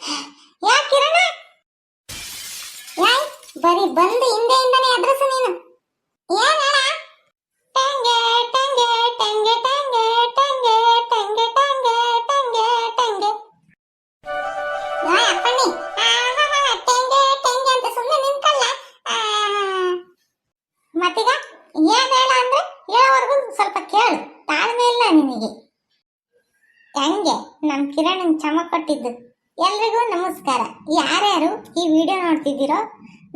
ಯಾಕೆ ಕಿರಣ? ಯಾಯ್ ಬರೀ ಬಂದು ಹಿಂದೆ ಹಿಂದೆಯಿಂದನೇ ಅಡ್ರೆಸ್ ನೀನು. ಏನ್ ಟಂಗೆ ಟಂಗೆ ಟಂಗೆ ಟಂಗೆ ಟಂಗೆ ಟಂಗೆ ಟಂಗೆ ಟಂಗೆ ಟಂಗೆ. ಯಾಯ್ ಅಪ್ಪಣ್ಣಿ. ಆಹಾಹಾ, ಟಂಗೆ ಅಂತ ಸುಮ್ಮನೆ ನಿಂತಲ್ಲ. ಏನ್ ಅಂದ್ರೆ ಹೇಳೋವರೆಗೂ ಸ್ವಲ್ಪ ಕೇಳು. ತಾಳ್ಮೆ ಇಲ್ಲ ನಿನಗೆ. ಹೆಂಗೆ ನಮ್ಮ ಕಿರಣ್ ಚಮ ಕೊಟ್ಟಿದ್ದು. ಎಲ್ರಿಗೂ ನಮಸ್ಕಾರ. ಯಾರ್ಯಾರು ಈ ವಿಡಿಯೋ ನೋಡ್ತಿದ್ದೀರೋ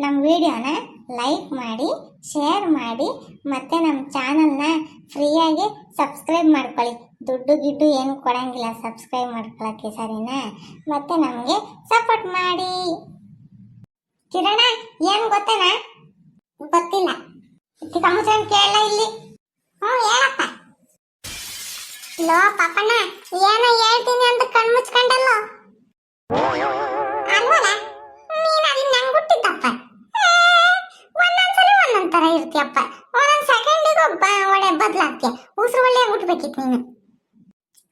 ನಮ್ಮ ವಿಡಿಯೋನ ಲೈಕ್ ಮಾಡಿ, ಶೇರ್ ಮಾಡಿ, ಮತ್ತೆ ನಮ್ಮ ಚಾನಲ್ನ ಫ್ರೀಯಾಗಿ ಸಬ್ಸ್ಕ್ರೈಬ್ ಮಾಡ್ಕೊಳ್ಳಿ. ದುಡ್ಡು ಗಿಡ್ಡು ಏನು ಕೊಡಂಗಿಲ್ಲ, ಸಬ್ಸ್ಕ್ರೈಬ್ ಮಾಡ್ಕೊಳಕ್ಕೆ ಸರಿನಾ? ಮತ್ತೆ ನಮಗೆ ಸಪೋರ್ಟ್ ಮಾಡಿ. ಕಿರಣ, ಏನು ಗೊತ್ತೇನಾ? ಗೊತ್ತಿಲ್ಲ. ಕಮ್ಮಚನ್ ಕೇಳಲ್ಲ ಇಲ್ಲಿ. ಹ್ಞೂ, ಹೇಳಪ್ಪ. ಲೋ ಪಾಪಣ್ಣ, ಏನೋ ಹೇಳ್ತೀನಿ ಅಂತ ಕಣ್ಮುಚ್ಕೊಂಡಲ್ಲ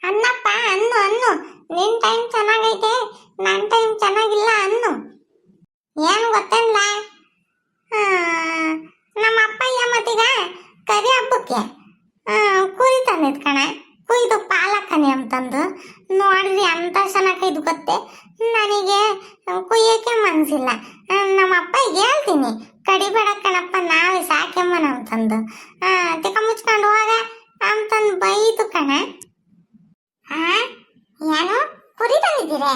ಅನ್ನಪ್ಪ ಅನ್ನು ಅನ್ನು. ನಿನ್ ಟೈಮ್ ಚೆನ್ನಾಗೈತೆ ನನ್ನ ಟೈಮ್ ಚೆನ್ನಾಗಿಲ್ಲ, ಅನ್ನು. ಏನು ಗೊತ್ತಲ್ಲ ನಮ್ಮ ಅಪ್ಪಯ್ಯ ಮತ್ತೀಗ ಕರಿ ಹಬ್ಬಕ್ಕೆ ಕುಯ್ ತಂದಿದ್ ಕಣ. ಕುಯ್ದು ಪಾಲಕನಿ ಅಂತಂದು. ನೋಡಿದ್ರಿ ಅಂತ ಚೆನ್ನಾಗೈದು ಗೊತ್ತೆ? ನನಗೆ ಕುಯ್ಯಕ್ಕೆ ಮನ್ಸಿಲ್ಲ. ನಮ್ಮ ಅಪ್ಪ ಹೇಳ್ತೀನಿ. ಕಡಿಬೇಡ ಕಣಪ್ಪ, ನಾವೇ ಸಾಕೆಮ್ಮನ ಅಂತಂದು. ತಿಕ್ಕ ಮುಚ್ಕೊಂಡು ಹೋಗ ಅಂತಂದು ಬೈತು ಕಣ. ಆ? ಏನು ಕುರಿ ತಂದಿದ್ದೀರ?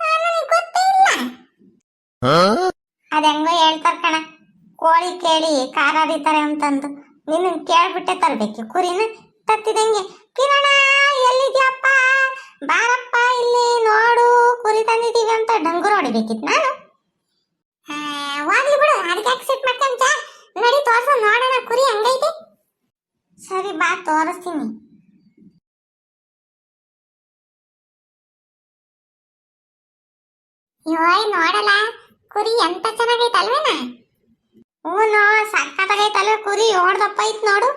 ನನಗೆ ಗೊತ್ತೇ ಇಲ್ಲ. ಅದೆಂಗೋ ಹೇಳ್ತಾರ ಕಣ. ಕೋಳಿ ಕೇಳಿ ಖಾರ ಹರಿತಾರೆ ಅಂತಂದು. ನಿನ್ನ ಕೇಳ್ಬಿಟ್ಟೆ ತರ್ಬೇಕು. ಕುರಿನ ತತ್ತಿದಂಗೆ ಕಿರಣ ಎಲ್ಲಿದ್ಯಪ್ಪ? ಬಾರಪ್ಪ ಇಲ್ಲಿ ನೋಡು. ಕುರಿ ತಂದಿದ್ದೀವಿ ಅಂತ ಡಂಗುರ ಹೊಡಿಬೇಕಿತ್ತು ನಾನು. ಹೋಗ್ಲಿ ಬಿಡು. ಅದಕ್ಕೆ ಆಕ್ಸೆಪ್ಟ್ ಮಾಡ್ಕೊಂತ ನಡಿ ತೋರ್ಸು. ನೋಡೋಣ ಕುರಿ ಹಂಗೈತೆ. ಸರಿ ಬಾ ತೋರಿಸ್ತೀನಿ. ಯೋಯ್ ನೋಡಲ್ಲ ಕುರಿ ಎಂತ ಚೆನ್ನಾಗೈತೆ ಅಲ್ವೇನಾ? ಹೂನೋ ಸಾಕಾಗೈತಲ್ವ ಕುರಿ ಓಡ್ದಪ್ಪ ಐತ್ ನೋಡು.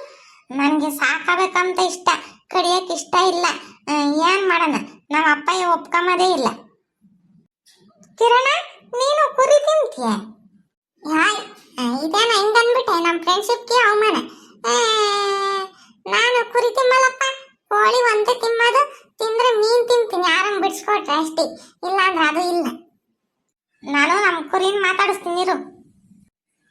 ನನಗೆ ಸಾಕಬೇಕಂತ ಇಷ್ಟ ಕಡಿಯಕ್ಕೆ ಇಷ್ಟ ಇಲ್ಲ. ಏನ್ ಮಾಡೋಣ? ನಮ್ಮ ಅಪ್ಪಯ್ಯ ಒಪ್ಕೊಂಬದೇ ಇಲ್ಲ. ಕಿರಣ ನೀನು ಕುರಿ ತಿಂತೀಯ? ಆ, ಇದೇನ ಅಂದ್ಬಿಟ್ಟೆ ನಮ್ಮ ಫ್ರೆಂಡ್ಶಿಪ್ಗೆ ಅವಮಾನ ಆ, ನಾನು ಕುರಿ ತಿಮ್ಮಲ್ಲಪ್ಪ ಕೋಳಿ ಒಂದೇ ತಿಮ್ಮದು ತಿಂದ್ರೆ ಮೀನ್ ತಿಂತೀನಿ ಆರಾಮ್ ಬಿಡಿಸ್ಕೊಟ್ರೆ ಅಷ್ಟೇ ಇಲ್ಲ ಅಂದ್ರೆ ಅದು ಇಲ್ಲ ನಾನು ನಮ್ಮ ಕುರಿನ ಮಾತಾಡಿಸ್ತೀನಿ ಇರು ಬಾ ಬಾ ಬಾ ಬಾ ಬಾ ನೀರು ಕುಡಿಕೆ ಬಾ ಬಾ ಬಾ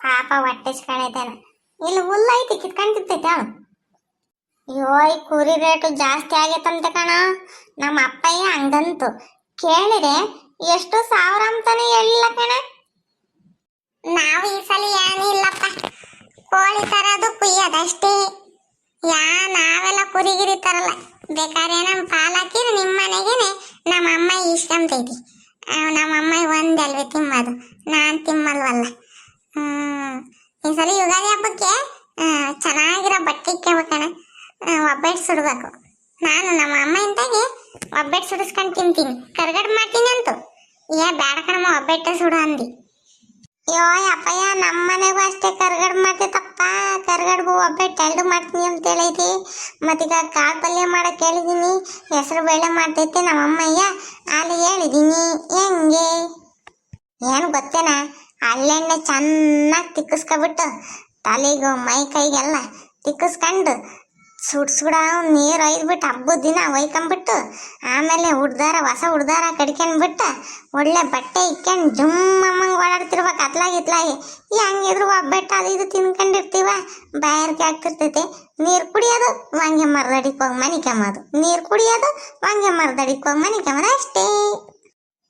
ಪಾಪ ಹೊಟ್ಟೆ ಕಳೆದಾನ ಇಲ್ಲಿ ಹುಲ್ಲೈತಿ ಕಿತ್ಕೊಂಡು ತಿಂತೈತೆ ಅವಳು. ಅಯ್ಯೋ ಈ ಕುರಿ ರೇಟು ಜಾಸ್ತಿ ಆಗೈತಂತೆ ಕಣ. ನಮ್ಮ ಅಪ್ಪಯ್ಯ ಹಂಗಂತು. ಕೇಳಿದ್ರೆ ಎಷ್ಟು ಸಾವಿರ ಅಂತಾನೆ ಹೇಳಿಲ್ಲ ಕಣ. ನಾವು ಈ ಸಲ ಏನೂ ಇಲ್ಲಪ್ಪ. ಕೋಳಿ ತರೋದು ಕುಯ್ಯೋದಷ್ಟೇ ಯಾ, ನಾವೆಲ್ಲ ಕುರಿಗಿರಿ ತರಲ್ಲ. ಬೇಕಾದ್ರೆ ನಮ್ಮ ಪಾಲ್ ನಿಮ್ಮ ಮನೆಗೇನೆ ನಮ್ಮ ಅಮ್ಮ ಇಷ್ಟಂತೈತಿ ನಮ್ಮ ಅಮ್ಮ ಒಂದಲ್ವೇ ತಿಮ್ಮದು. ನಾನು ತಿಮ್ಮಲ್ವಲ್ಲ. ಈ ಸಲ ಯುಗಾದಿ ಹಬ್ಬಕ್ಕೆ ಚೆನ್ನಾಗಿರೋ ಬಟ್ಟೆ ಇಕ್ಕೋಬೇಕಣ ಒಬ್ಬಟ್ಟು ಸುಡಬೇಕು. ನಾನು ನಮ್ಮ ಅಮ್ಮ ಇಂತಾಗಿ ಒಬ್ಬಟ್ಟು ಸುಡಿಸ್ಕೊಂಡು ತಿಂತೀನಿ. ಕರ್ಗಡ್ ಮಾಡ್ತೀನಿ ಅಂತು. ಏ ಬೇಡ ಕಣಮ್ಮ, ಒಬ್ಬಟ್ಟೆ ಸುಡು ಅಂದಿ. ಅಯ್ಯೋ ಅಪ್ಪಯ್ಯ ನಮ್ಮ ಮನೆಗೂ ಅಷ್ಟೇ ಕರ್ಗಡ್ ಮಾಡ್ತೈತಪ್ಪ ಕರ್ಗಡ್ಬು ಒಬ್ಬಟ್ಟು ಎರಡು ಮಾಡ್ತೀನಿ ಅಂತ ಹೇಳೈತಿ ಮತ್ತೀಗ ಕಾಳು ಪಲ್ಯ ಮಾಡಕ್ಕೆ ಹೇಳಿದ್ದೀನಿ ಹೆಸರು ಬೇಳೆ ಮಾಡ್ತೈತಿ ನಮ್ಮಮ್ಮಯ್ಯ. ಅಲ್ಲಿ ಹೇಳಿದ್ದೀನಿ ಹೆಂಗೆ? ಏನು ಗೊತ್ತೇನಾ? ಅಲ್ಲೆಣ್ಣೆ ಚೆನ್ನಾಗಿ ತಿಕ್ಕಿಸ್ಕೊಬಿಟ್ಟು ತಲೆಗೂ, ಮೈ ಕೈಗೆಲ್ಲ ತಿಕ್ಕಿಸ್ಕೊಂಡು ಸುಡ್ ಸುಡ ನೀರು ಒಯ್ದ್ಬಿಟ್ಟು ಹಬ್ಬದ ದಿನ ಒಯ್ಕೊಂಬಿಟ್ಟು ಆಮೇಲೆ ಹುಡ್ದಾರ ಹೊಸ ಹುಡ್ದಾರ ಕಡ್ಕೊಂಡ್ಬಿಟ್ಟು ಒಳ್ಳೆ ಬಟ್ಟೆ ಇಕ್ಕೊಂಡು ಜುಮ್ ಇತ್ಲಾಗಿ ಹೆಂಗಿದ್ರು ಒಬ್ಬಟ್ಟು ಅದು ಇದು ತಿನ್ಕೊಂಡಿರ್ತೀವ? ಬಾಯಾರಿಗೆ ಆಗ್ತಿರ್ತೈತೆ ನೀರು ಕುಡಿಯೋದು ವಾಂಗೆ ಮರದಡಿಗೆ ಹೋಗಿ ಮನೆ ನೀರು ಕುಡಿಯೋದು ವಾಂಗೆ ಮರದಡಿಗೆ ಹೋಗಿ ಮನೆ ಅಷ್ಟೇ.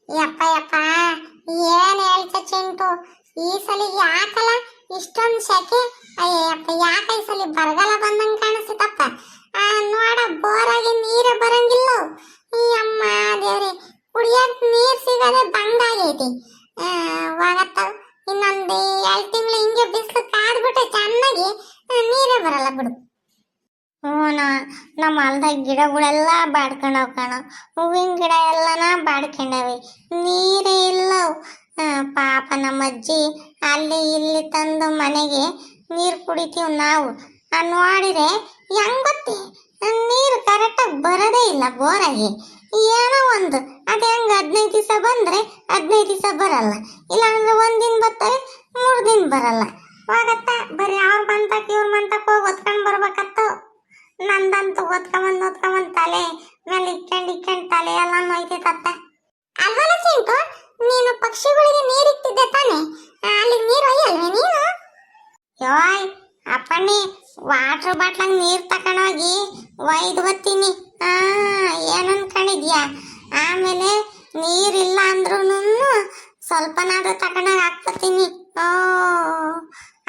ಯಪ್ಪ ಯಪ್ಪ. ಏನ್ ಹೇಳ್ತ ಚಿಂಟು? ಈ ಸಲ ಯಾಕಲ್ಲ ಇಷ್ಟೊಂದು ಸೆಕೆ ಅಯ್ಯಪ್ಪ ಯಾಕ ಈ ಸಲ ಬರಗಾಲ ಬಂದಂಗೆ ಕಾಣಿಸ್ತಪ್ಪ ನೋಡ, ಬೋರಾಗಿ ನೀರೇ ಬರಂಗಿಲ್ಲ ಹ್ಞೂ ನಮ್ಮ ಹೊಲ್ದಾಗ ಗಿಡಗಳೆಲ್ಲ ಬಾಡ್ಕೊಂಡವ್ ಕಣ ಹೂವಿನ ಗಿಡ ಎಲ್ಲನ ಬಾಡ್ಕೊಂಡವೆ. ನೀರೇ ಇಲ್ಲವು. ಪಾಪ ನಮ್ಮ ಅಜ್ಜಿ ಅಲ್ಲಿ ಇಲ್ಲಿ ತಂದು ಮನೆಗೆ ನೀರು ಕುಡಿತೀವಿ ನಾವು. ನೋಡಿದ್ರೆ ಹೆಂಗ್ ಗೊತ್ತಿ ನೀರು ಕರೆಕ್ಟಾಗಿ ಬರೋದೇ ಇಲ್ಲ ಬೋರಾಗಿ. ಏನೋ ಒಂದು, ಅದು ಹೆಂಗೆ ಹದಿನೈದು ದಿವಸ ಬಂದರೆ ಹದಿನೈದು ದಿವಸ ಬರಲ್ಲ. ಇಲ್ಲಾಂದ್ರೆ ಒಂದಿನ ಬರ್ತವೆ ಮೂರು ದಿನ ಬರಲ್ಲ. ಅಪ್ಪಣ್ಣಿ ವಾಟರ್ ಬಾಟ್ಲ್ ನೀರು ತಕೊಂಡೋಗಿ ಒಯ್ದು ಬತ್ತೀನಿ ಏನು ಅನ್ಕೊಂಡಿದ್ಯಾ ಆಮೇಲೆ ನೀರಿಲ್ಲ ಅಂದ್ರೂ ಸ್ವಲ್ಪನಾದ್ರೂ ತಕೊಂಡೋಗಿ ಹಾಕ್ಬತ್ತೀನಿ ಓ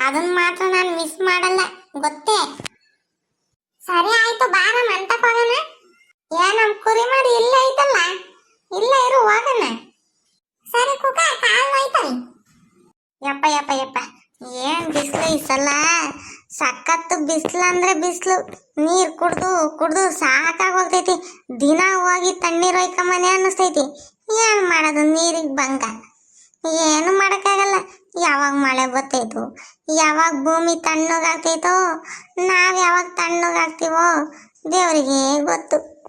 ಅದನ್ನ ಮಾತ್ರ ನಾನು ಮಿಸ್ ಮಾಡಲ್ಲ. ಗೊತ್ತೇ? ಸರಿ ಆಯ್ತು ಬಾರ ಮಂಟಪ ಹೋಗೋಣ. ಏ, ನಮ್ ಕುರಿ ಮಾಡಿ ಇಲ್ಲೇ ಐತಲ್ಲ? ಇಲ್ಲೇ ಇರು, ಹೋಗೋಣ. ಸರಿ ಕುಕ, ಕಾಲ್ ನೋಯ್ತವೆ ಯಪ್ಪ ಯಪ್ಪ ಯಪ್ಪ. ಏನ್ ಬಿಸಿಲು ಈ ಸಲ? ಸಖತ್ತು ಬಿಸಿಲು ಅಂದ್ರೆ ಬಿಸಿಲು. ನೀರು ಕುಡ್ದು ಕುಡ್ದು ಸಾಕಾಗೋಗ್ತೈತಿ. ದಿನ ಹೋಗಿ ತಣ್ಣೀರ್ ಒಯ್ಕೊಂಬನೆ ಅನ್ನಿಸ್ತೈತಿ. ಏನು ಮಾಡೋದು ನೀರಿಗೆ ಭಂಗ ಏನು ಮಾಡೋಕ್ಕಾಗಲ್ಲ. ಯಾವಾಗ ಮಳೆ ಬರ್ತೈತು ಯಾವಾಗ ಭೂಮಿ ತಣ್ಣಗಾಗ್ತೈತೋ, ನಾವು ಯಾವಾಗ ತಣ್ಣಗಾಗ್ತೀವೋ ದೇವರಿಗೆ ಗೊತ್ತು.